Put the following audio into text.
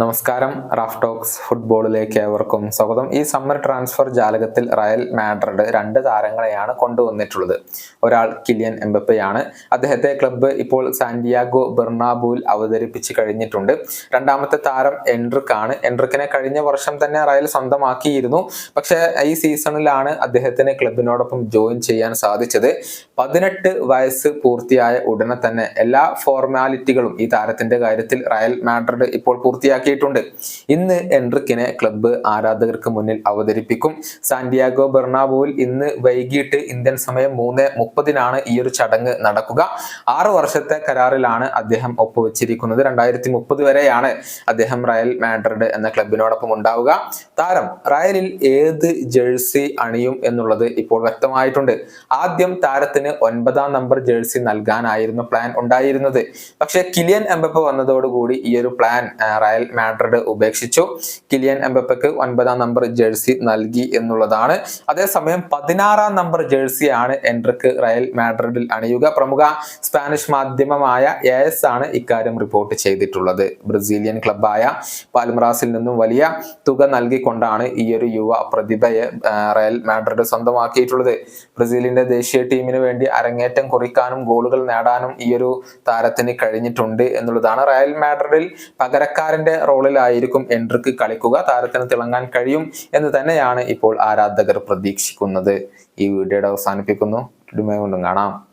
നമസ്കാരം Raf talks ഫുട്ബോളിലേക്ക് ഏവർക്കും സ്വാഗതം. ഈ സമ്മർ ട്രാൻസ്ഫർ ജാലകത്തിൽ റയൽ മാഡ്രിഡ് രണ്ട് താരങ്ങളെയാണ് കൊണ്ടുവന്നിട്ടുള്ളത്. ഒരാൾ കിലിയൻ എംബപ്പയാണ്. അദ്ദേഹത്തെ ക്ലബ്ബ് ഇപ്പോൾ സാന്റിയാഗോ ബെർണാബുവിൽ അവതരിപ്പിച്ച് കഴിഞ്ഞിട്ടുണ്ട്. രണ്ടാമത്തെ താരം എൻട്രിക് ആണ് എൻട്രിക്കിനെ കഴിഞ്ഞ വർഷം തന്നെ റയൽ സ്വന്തമാക്കിയിരുന്നു. പക്ഷേ ഈ സീസണിലാണ് അദ്ദേഹത്തിന് ക്ലബിനോടൊപ്പം ജോയിൻ ചെയ്യാൻ സാധിച്ചത്. പതിനെട്ട് വയസ്സ് പൂർത്തിയായ ഉടനെ തന്നെ എല്ലാ ഫോർമാലിറ്റികളും ഈ താരത്തിന്റെ കാര്യത്തിൽ റയൽ മാഡ്രിഡ് ഇപ്പോൾ പൂർത്തിയാക്കിയിട്ടുണ്ട് ഇന്ന് എൻട്രിക്കിനെ ക്ലബ്ബ് ആരാധകർക്ക് മുന്നിൽ അവതരിപ്പിക്കും. സാന്റിയാഗോ ബെർണാബുവിൽ ഇന്ന് വൈകിട്ട് ഇന്ത്യൻ സമയം മൂന്ന് മുപ്പതിനാണ് ഈ ഒരു ചടങ്ങ് നടക്കുക. ആറു വർഷത്തെ കരാറിലാണ് അദ്ദേഹം ഒപ്പുവെച്ചിരിക്കുന്നത്. രണ്ടായിരത്തി മുപ്പത് വരെയാണ് അദ്ദേഹം റയൽ മാഡ്രിഡ് എന്ന ക്ലബിനോടൊപ്പം ഉണ്ടാവുക. താരം റയലിൽ ഏത് ജേഴ്സി അണിയും എന്നുള്ളത് ഇപ്പോൾ വ്യക്തമായിട്ടുണ്ട്. ആദ്യം താരത്തിന് ഒൻപതാം നമ്പർ ജേഴ്സി നൽകാനായിരുന്നു പ്ലാൻ ഉണ്ടായിരുന്നത്. പക്ഷേ കിലിയൻ എംബപ്പ വന്നതോടുകൂടി ഈ ഒരു പ്ലാൻ റയൽ മാഡ്രിഡ് ഉപേക്ഷിച്ചു. കിലിയൻ എംബപ്പയ്ക്ക് ഒൻപതാം നമ്പർ ജേഴ്സി നൽകി എന്നുള്ളതാണ്. അതേസമയം പതിനാറാം നമ്പർ ജേഴ്സിയാണ് എൻട്രിക്ക് റയൽ മാഡ്രിഡിൽ അണിയുക. പ്രമുഖ സ്പാനിഷ് മാധ്യമമായ എ എസ് ആണ് ഇക്കാര്യം റിപ്പോർട്ട് ചെയ്തിട്ടുള്ളത്. ബ്രസീലിയൻ ക്ലബായ പാൽമറാസിൽ നിന്നും വലിയ തുക നൽകിക്കൊണ്ടാണ് ഈ ഒരു യുവ പ്രതിഭയെ റയൽ മാഡ്രിഡ് സ്വന്തമാക്കിയിട്ടുള്ളത്. ബ്രസീലിന്റെ ദേശീയ ടീമിന് വേണ്ടി അരങ്ങേറ്റം കുറിക്കാനും ഗോളുകൾ നേടാനും ഈ ഒരു താരത്തിന് കഴിഞ്ഞിട്ടുണ്ട് എന്നുള്ളതാണ്. റയൽ മാഡ്രിഡിൽ പകരക്കാരന്റെ റോളിലായിരിക്കും എൻട്രിക്ക് കളിക്കുക താരത്തിന് തിളങ്ങാൻ കഴിയും എന്ന് തന്നെയാണ് ഇപ്പോൾ ആരാധകർ പ്രതീക്ഷിക്കുന്നത്. ഈ വീഡിയോയുടെ അവസാനിപ്പിക്കുന്നു. കൊണ്ടും കാണാം.